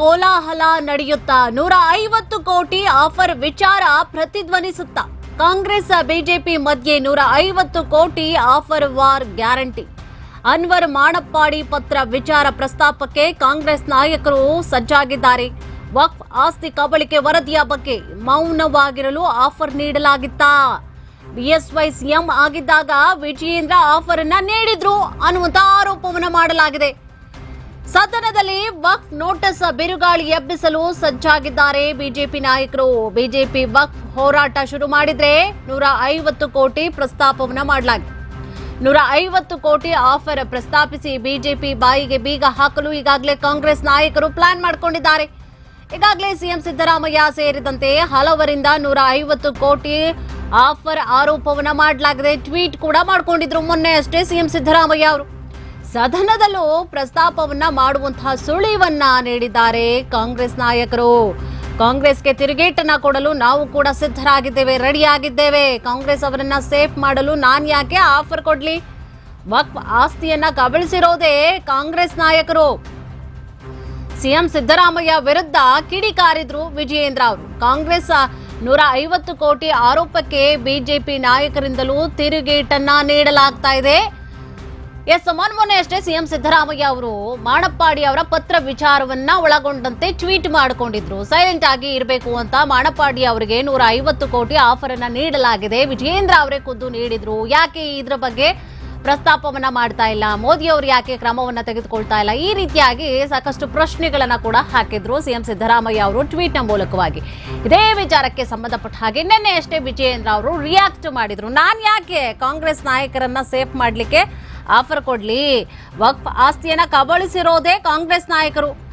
ಕೋಲಾಹಲ ನಡೆಯುತ್ತಾ ನೂರ ಐವತ್ತು ಕೋಟಿ ಆಫರ್ ವಿಚಾರ ಪ್ರತಿಧ್ವನಿಸುತ್ತಾ. ಕಾಂಗ್ರೆಸ್ ಬಿಜೆಪಿ ಮಧ್ಯೆ ನೂರ ಐವತ್ತು ಕೋಟಿ offer war guarantee. Anwar Manippady ಪತ್ರ ವಿಚಾರ ಪ್ರಸ್ತಾಪಕ್ಕೆ ಕಾಂಗ್ರೆಸ್ ನಾಯಕರು ಸಜ್ಜಾಗಿದ್ದಾರೆ. ವಕ್ಫ್ ಆಸ್ತಿ ಕಬಳಿಕೆ ವರದಿಯ ಬಗ್ಗೆ ಮೌನವಾಗಿರಲು ಆಫರ್ ನೀಡಲಾಗಿತ್ತಾ? ಬಿಎಸ್ವೈ ಸಿಎಂ ಆಗಿದ್ದಾಗ ವಿಜಯೇಂದ್ರ ಆಫರ್ ಅನ್ನ ನೀಡಿದ್ರು ಅನ್ನುವಂತ ಆರೋಪವನ್ನು ಮಾಡಲಾಗಿದೆ. ಸದನದಲ್ಲಿ ವಕ್ಫ್ ನೋಟಿಸ್ ಬಿರುಗಾಳಿ ಎಬ್ಬಿಸಲು ಸಜ್ಜಾಗಿದ್ದಾರೆ ಬಿಜೆಪಿ ನಾಯಕರು. ಬಿಜೆಪಿ ವಕ್ಫ್ ಹೋರಾಟ ಶುರು ಮಾಡಿದ್ರೆ ನೂರ ಐವತ್ತು ಕೋಟಿ ಪ್ರಸ್ತಾಪವನ್ನು ಮಾಡಲಾಗಿದೆ. ನೂರ ಐವತ್ತು ಕೋಟಿ ಆಫರ್ ಪ್ರಸ್ತಾಪಿಸಿ ಬಿಜೆಪಿ ಬಾಯಿಗೆ ಬೀಗ ಹಾಕಲು ಈಗಾಗಲೇ ಕಾಂಗ್ರೆಸ್ ನಾಯಕರು ಪ್ಲಾನ್ ಮಾಡಿಕೊಂಡಿದ್ದಾರೆ. ಈಗಾಗಲೇ ಸಿಎಂ ಸಿದ್ದರಾಮಯ್ಯ ಸೇರಿದಂತೆ ಹಲವರಿಂದ ನೂರ ಐವತ್ತು ಕೋಟಿ ಆಫರ್ ಆರೋಪವನ್ನ ಮಾಡಲಾಗಿದೆ. ಟ್ವೀಟ್ ಕೂಡ ಮಾಡಿಕೊಂಡಿದ್ರು ಮೊನ್ನೆ ಅಷ್ಟೇ ಸಿಎಂ ಸಿದ್ದರಾಮಯ್ಯ ಅವರು. ಸದನದಲ್ಲೂ ಪ್ರಸ್ತಾಪವನ್ನ ಮಾಡುವಂತಹ ಸುಳಿವನ್ನ ನೀಡಿದ್ದಾರೆ ಕಾಂಗ್ರೆಸ್ ನಾಯಕರು. ಕಾಂಗ್ರೆಸ್ಗೆ ತಿರುಗೇಟನ್ನ ಕೊಡಲು ನಾವು ಕೂಡ ಸಿದ್ಧರಾಗಿದ್ದೇವೆ, ರೆಡಿಯಾಗಿದ್ದೇವೆ. ಕಾಂಗ್ರೆಸ್ ಅವರನ್ನ ಸೇಫ್ ಮಾಡಲು ನಾನು ಯಾಕೆ ಆಫರ್ ಕೊಡ್ಲಿ? ವಕ್ಫ್ ಆಸ್ತಿಯನ್ನ ಕಬಳಿಸಿರೋದೇ ಕಾಂಗ್ರೆಸ್ ನಾಯಕರು. ಸಿಎಂ ಸಿದ್ದರಾಮಯ್ಯ ವಿರುದ್ಧ ಕಿಡಿಕಾರಿದ್ರು ವಿಜಯೇಂದ್ರ ಅವರು. ಕಾಂಗ್ರೆಸ್ ನೂರ ಐವತ್ತು ಕೋಟಿ ಆರೋಪಕ್ಕೆ ಬಿಜೆಪಿ ನಾಯಕರಿಂದಲೂ ತಿರುಗೇಟನ್ನ ನೀಡಲಾಗ್ತಾ ಇದೆ. ಎಸ್ ಮೊನ್ನೆ ಅಷ್ಟೇ ಸಿಎಂ ಸಿದ್ದರಾಮಯ್ಯ ಅವರು ಮಾಣಪ್ಪಾಡಿ ಅವರ ಪತ್ರ ವಿಚಾರವನ್ನ ಒಳಗೊಂಡಂತೆ ಟ್ವೀಟ್ ಮಾಡಿಕೊಂಡಿದ್ರು. ಸೈಲೆಂಟ್ ಆಗಿ ಇರಬೇಕು ಅಂತ ಮಾಣಪ್ಪಾಡಿ ಅವರಿಗೆ ನೂರ ಐವತ್ತು ಕೋಟಿ ಆಫರ್ ಅನ್ನ ನೀಡಲಾಗಿದೆ. ವಿಜಯೇಂದ್ರ ಅವರೇ ಖುದ್ದು ನೀಡಿದ್ರು. ಯಾಕೆ ಇದ್ರ ಬಗ್ಗೆ ಪ್ರಸ್ತಾಪವನ್ನ ಮಾಡ್ತಾ ಇಲ್ಲ? ಮೋದಿ ಅವರು ಯಾಕೆ ಕ್ರಮವನ್ನ ತೆಗೆದುಕೊಳ್ತಾ ಇಲ್ಲ? ಈ ರೀತಿಯಾಗಿ ಸಾಕಷ್ಟು ಪ್ರಶ್ನೆಗಳನ್ನ ಕೂಡ ಹಾಕಿದ್ರು ಸಿಎಂ ಸಿದ್ದರಾಮಯ್ಯ ಅವರು ಟ್ವೀಟ್ನ ಮೂಲಕವಾಗಿ. ಇದೇ ವಿಚಾರಕ್ಕೆ ಸಂಬಂಧಪಟ್ಟ ಹಾಗೆ ನಿನ್ನೆ ಅಷ್ಟೇ ವಿಜಯೇಂದ್ರ ಅವರು ರಿಯಾಕ್ಟ್ ಮಾಡಿದ್ರು. ನಾನ್ ಯಾಕೆ ಕಾಂಗ್ರೆಸ್ ನಾಯಕರನ್ನ ಸೇಫ್ ಮಾಡ್ಲಿಕ್ಕೆ ಆಫರ್ ಕೊಡ್ಲಿ. ವಕ್ಫ್ ಆಸ್ತಿಯನ್ನ ಕಬಳಿಸಿರೋದೇ ಕಾಂಗ್ರೆಸ್ ನಾಯಕರು.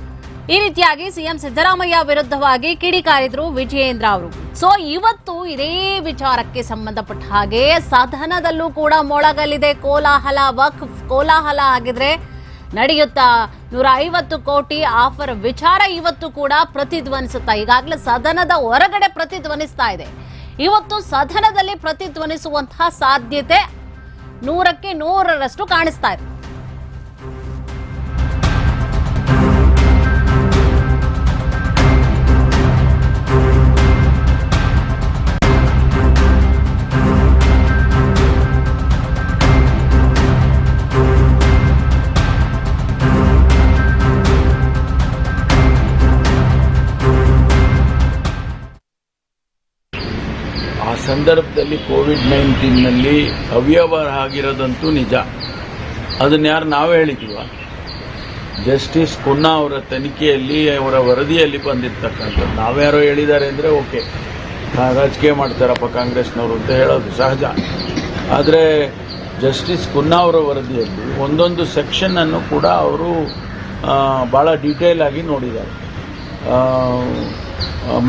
ಈ ರೀತಿಯಾಗಿ ಸಿಎಂ ಸಿದ್ದರಾಮಯ್ಯ ವಿರುದ್ಧವಾಗಿ ಕಿಡಿಕಾರಿದ್ರು ವಿಜಯೇಂದ್ರ ಅವರು. ಸೊ ಇವತ್ತು ಇದೇ ವಿಚಾರಕ್ಕೆ ಸಂಬಂಧಪಟ್ಟ ಹಾಗೆ ಸದನದಲ್ಲೂ ಕೂಡ ಮೊಳಗಲಿದೆ. ಕೋಲಾಹಲ, ವಕ್ಫ್ ಕೋಲಾಹಲ ಆಗಿದ್ರೆ ನಡೆಯುತ್ತಾ? ನೂರ ಐವತ್ತು ಕೋಟಿ ಆಫರ್ ವಿಚಾರ ಇವತ್ತು ಕೂಡ ಪ್ರತಿಧ್ವನಿಸುತ್ತಾ? ಈಗಾಗಲೇ ಸದನದ ಹೊರಗಡೆ ಪ್ರತಿಧ್ವನಿಸ್ತಾ ಇದೆ. ಇವತ್ತು ಸದನದಲ್ಲಿ ಪ್ರತಿಧ್ವನಿಸುವಂತಹ ಸಾಧ್ಯತೆ ನೂರಕ್ಕೆ ನೂರರಷ್ಟು ಕಾಣಿಸ್ತಾ ಇದೆ. ಸಂದರ್ಭದಲ್ಲಿ ಕೋವಿಡ್ ನೈನ್ಟೀನ್ನಲ್ಲಿ ಅವ್ಯವಹಾರ ಆಗಿರೋದಂತೂ ನಿಜ. ಅದನ್ನ ಯಾರು ನಾವೇ ಹೇಳಿದ್ವ? ಜಸ್ಟಿಸ್ ಕುನ್ನಾ ಅವರ ತನಿಖೆಯಲ್ಲಿ, ಅವರ ವರದಿಯಲ್ಲಿ ಬಂದಿರ್ತಕ್ಕಂಥದ್ದು. ನಾವ್ಯಾರೋ ಹೇಳಿದ್ದಾರೆ ಅಂದರೆ ಓಕೆ. ರಾಜಕೀಯ ಮಾಡ್ತಾರಪ್ಪ ಕಾಂಗ್ರೆಸ್ನವರು ಅಂತ ಹೇಳೋದು ಸಹಜ. ಆದರೆ ಜಸ್ಟಿಸ್ ಕುನ್ನಾ ಅವರ ವರದಿಯಲ್ಲಿ ಒಂದೊಂದು ಸೆಕ್ಷನನ್ನು ಕೂಡ ಅವರು ಭಾಳ ಡೀಟೇಲ್ ಆಗಿ ನೋಡಿದ್ದಾರೆ.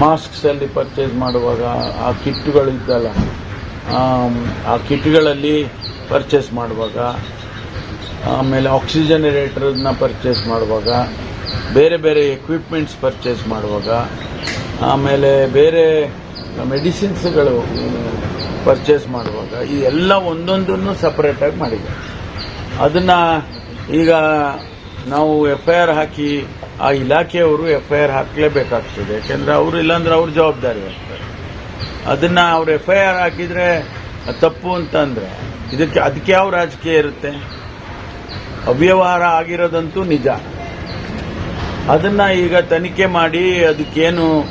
ಮಾಸ್ಕ್ಸ್ ಅಲ್ಲಿ ಪರ್ಚೇಸ್ ಮಾಡುವಾಗ ಆ ಕಿಟ್ಗಳು ಇದ್ದಲ್ಲ, ಆ ಕಿಟ್ಗಳಲ್ಲಿ ಪರ್ಚೇಸ್ ಮಾಡುವಾಗ, ಆಮೇಲೆ ಆಕ್ಸಿಜನರೇಟರ್ನ ಪರ್ಚೇಸ್ ಮಾಡುವಾಗ, ಬೇರೆ ಬೇರೆ ಎಕ್ವಿಪ್ಮೆಂಟ್ಸ್ ಪರ್ಚೇಸ್ ಮಾಡುವಾಗ, ಆಮೇಲೆ ಬೇರೆ ಮೆಡಿಸಿನ್ಸ್ಗಳು ಪರ್ಚೇಸ್ ಮಾಡುವಾಗ, ಈ ಎಲ್ಲ ಒಂದೊಂದನ್ನು ಸಪ್ರೇಟಾಗಿ ಮಾಡಿದೆ ಅದನ್ನು ಈಗ ನಾವು ಎಫ್ ಐ ಆರ್ ಹಾಕಿ ಆ ಇಲಾಖೆಯವರು ಎಫ್ ಐ ಆರ್ ಹಾಕಲೇಬೇಕಾಗ್ತದೆ. ಯಾಕೆಂದ್ರೆ ಅವರು ಇಲ್ಲಾಂದ್ರೆ ಅವ್ರ ಜವಾಬ್ದಾರಿ ಆಗ್ತಾರೆ. ಅದನ್ನ ಅವ್ರು ಎಫ್ ಐ ಆರ್ ಹಾಕಿದ್ರೆ ತಪ್ಪು ಅಂತಂದ್ರೆ, ಇದಕ್ಕೆ, ಅದಕ್ಕೆ ಯಾವ ರಾಜಕೀಯ ಇರುತ್ತೆ? ಅವ್ಯವಹಾರ ಆಗಿರೋದಂತೂ ನಿಜ. ಅದನ್ನ ಈಗ ತನಿಖೆ ಮಾಡಿ ಅದಕ್ಕೇನು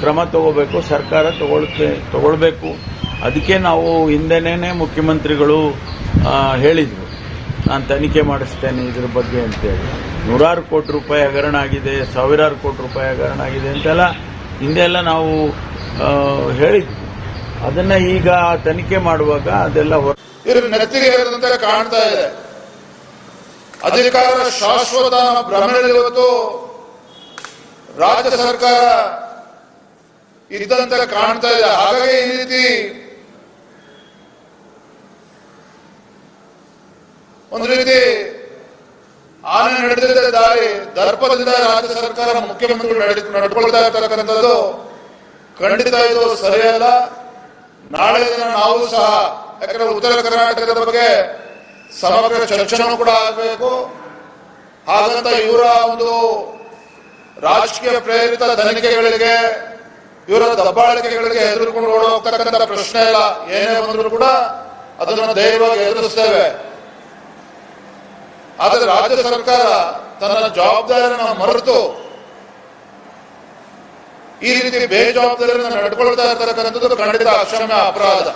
ಕ್ರಮ ತಗೋಬೇಕು, ಸರ್ಕಾರ ತಗೊಳ್ತೆ, ತಗೊಳ್ಬೇಕು. ಅದಕ್ಕೆ ನಾವು ಹಿಂದೆನೇ ಮುಖ್ಯಮಂತ್ರಿಗಳು ಹೇಳಿದ್ರು. ನಾನು ತನಿಖೆ ಮಾಡಿಸ್ತೇನೆ ಇದ್ರ ಬಗ್ಗೆ ಅಂತೇಳಿ. ನೂರಾರು ಕೋಟಿ ರೂಪಾಯಿ ಹಗರಣ ಆಗಿದೆ, ಸಾವಿರಾರು ಕೋಟಿ ರೂಪಾಯಿ ಹಗರಣ ಆಗಿದೆ ಅಂತೆಲ್ಲ ಹಿಂದೆಲ್ಲ ನಾವು ಹೇಳಿದ್ವಿ. ಅದನ್ನ ಈಗ ತನಿಖೆ ಮಾಡುವಾಗ ಅದೆಲ್ಲ ನೆತ್ತಿಗೆ ಕಾಣ್ತಾ ಇದೆ. ಅಧಿಕಾರ ಶಾಶ್ವತ ಭ್ರಮಣದಲ್ಲಿವತ್ತು ರಾಜ್ಯ ಸರ್ಕಾರ ಇದ್ದಂತೆ ಕಾಣ್ತಾ ಇದೆ. ಹಾಗಾಗಿ ಈ ರೀತಿ ಒಂದು ರೀತಿ ಆನೆ ನಡೆದಿದ್ದ ದಾರಿ ದರ್ಪದಿಂದ ರಾಜ್ಯ ಸರ್ಕಾರ ಮುಖ್ಯಮಂತ್ರಿಗಳು ನಡೆ ನಡ್ಕೊಳ್ತಾ ಇರ್ತಕ್ಕಂಥದ್ದು ಖಂಡಿತ ಇದು ಸರಿಯಲ್ಲ. ನಾಳೆ ದಿನ ನಾವು ಸಹ, ಯಾಕಂದ್ರೆ ಉತ್ತರ ಕರ್ನಾಟಕದ ಬಗ್ಗೆ ಸಮಗ್ರ ಚರ್ಚೆನೂ ಕೂಡ ಆಗಬೇಕು. ಹಾಗಂತ ಇವರ ಒಂದು ರಾಜಕೀಯ ಪ್ರೇರಿತ ತನಿಖೆಗಳಿಗೆ, ಇವರ ದಬ್ಬಾಳಿಕೆಗಳಿಗೆ ಎದುರುಕೊಂಡು ಓಡೋಗ್ತಕ್ಕಂಥ ಪ್ರಶ್ನೆ ಇಲ್ಲ. ಏನೇ ಬಂದರೂ ಕೂಡ ಅದನ್ನು ಧೈರ್ಯವಾಗಿ ಎದುರಿಸ್ತೇವೆ. ಆದರೆ ರಾಜ್ಯ ಸರ್ಕಾರ ತನ್ನ ಜವಾಬ್ದಾರಿಯನ್ನು ಮರೆತು ಈ ರೀತಿ ಬೇಜವಾಬ್ದಾರಿಯನ್ನು ನಡ್ಕೊಳ್ತಾ ಇರ್ತಕ್ಕಂಥದ್ದು ಖಂಡಿತ ಅಕ್ಷಮ್ಯ ಅಪರಾಧ.